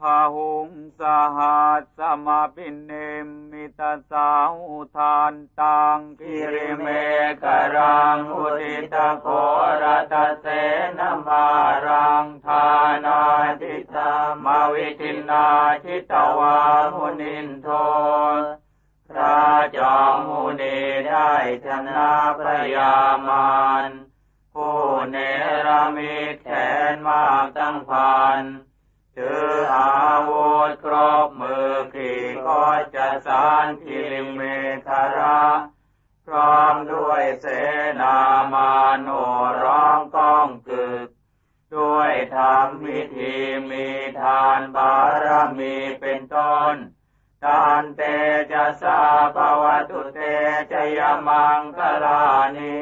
พาหุงสหัสสมาปินเนมิตาสาหุทานตังกิริเมกรังอุติตโครัตเสนมารังทานาทิตามาวิทินาชิตวามุนินโทพระจอมมุนีได้ชนะพระยามารผู้เนรมิตแขนมากตั้งพัน สารทิริเมธาระพร้อมด้วยเสนามาโนร้องก้องกึก ด้วยทำพิธีมีทานบารมีเป็นต้นทานเตจะสาภวตุเตจะยมังคลานิ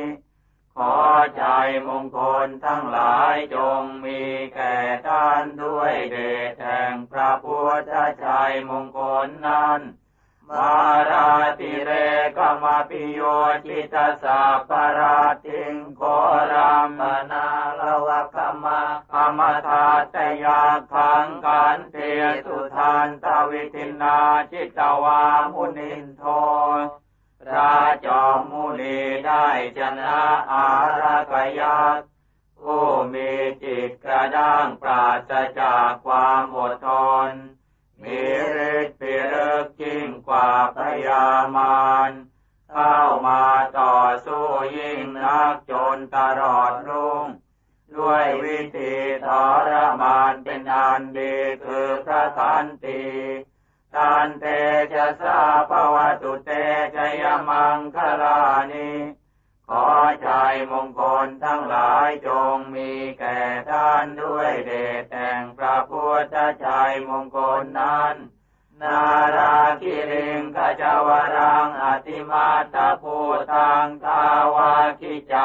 ขอใจมงคลทั้งหลายจงมีแก่ท่านด้วยเดชแห่งพระพุทธชัยมงคลนั้น มาราติเรกมาปิโยจิตาสาปราติงโครามนาลวะกมาอมทาตยาขังกันเตสุทานตวิทินาจิตวามุนินโทพระจอมมุนีได้ชนะอารักยักษ์ผู้มีจิตกระด้างปราศจากความอดทน มีฤทธิ์ปิรึกยิ่งกว่าพยามารเข้ามาต่อสู้ยิ่งนักจนตลอดรุ่ง ด้วยวิธีทรมานเป็นอันดีคือพระสันติตันเตจะสาภวตุเตจะยมังคลานิขอใจมงคลทั้งหลายจงมีแก่ท่านด้วยเดชแห่งพระพุทธชัยมงคลนั้น นาราคิริงขจาวรังอติมาตาภูตังทาวาคิจา